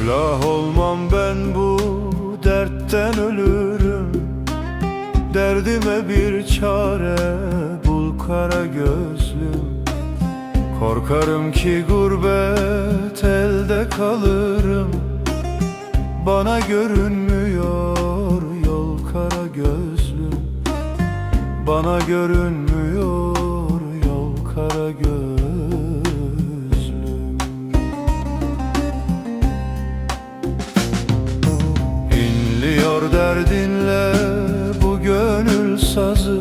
İflah olmam ben bu dertten ölürüm. Derdime bir çare bul kara gözlüm. Korkarım ki gurbet elde kalırım. Bana görünmüyor yol kara gözlüm. Bana görünmüyor yol kara gözlüm Derdinle bu gönül sazı.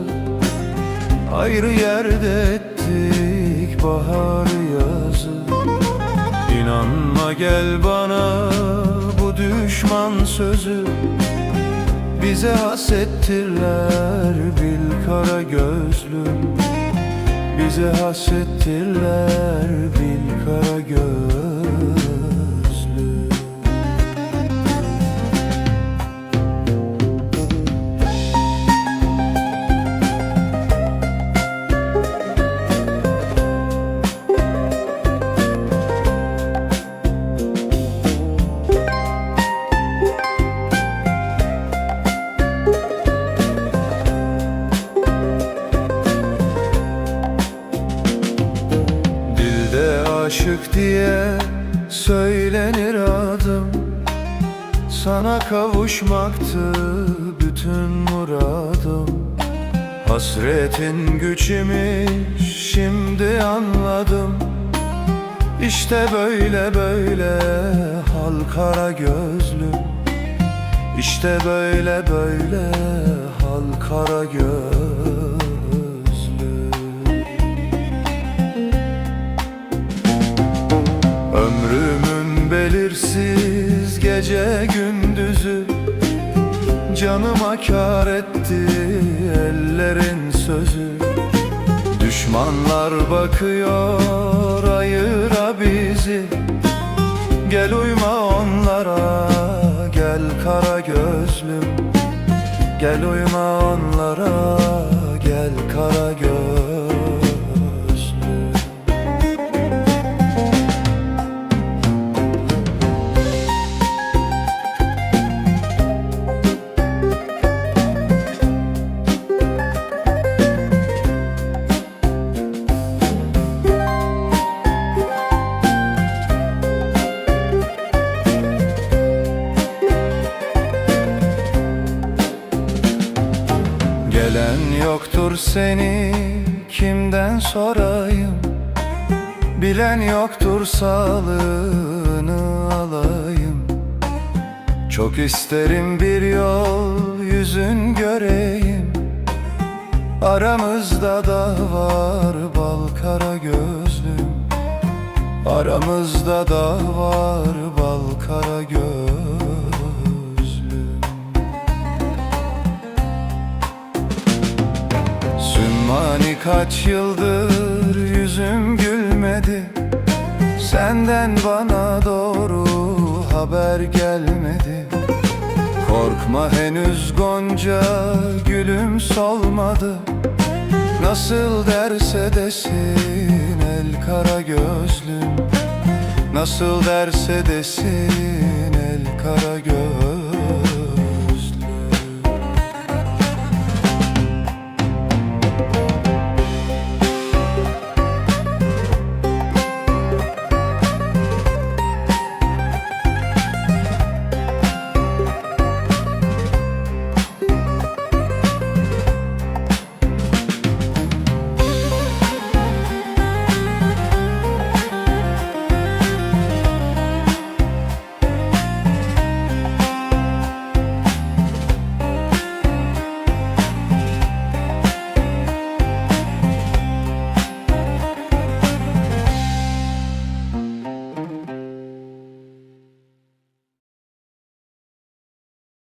Ayrı yerde ettik baharı yazı. İnanma gel bana bu düşman sözü. Bize hasettirler bil kara gözlüm Bize hasettirler bil kara gözlüm aşık diye söylenir adım. Sana kavuşmaktı bütün muradım. Hasretin güçümüş şimdi anladım. İşte böyle böyle hal kara gözlüm. İşte böyle böyle hal kara gözlüm gece gündüzü Canıma kar etti ellerin sözü. Düşmanlar bakıyor ayıra bizi. Gel uyma onlara gel kara gözlüm. Gel uyma onlara yoktur seni kimden sorayım? Bilen yoktur sağlığını alayım. Çok isterim bir yol yüzün göreyim. Aramızda da var bal kara gözlüm. Aramızda da var bal kara gözlüm Sümmani kaç yıldır yüzüm gülmedi. Senden bana doğru haber gelmedi. Korkma henüz gonca gülüm solmadı. Nasıl derse desin el kara gözlüm. Nasıl derse desin el kara gözlüm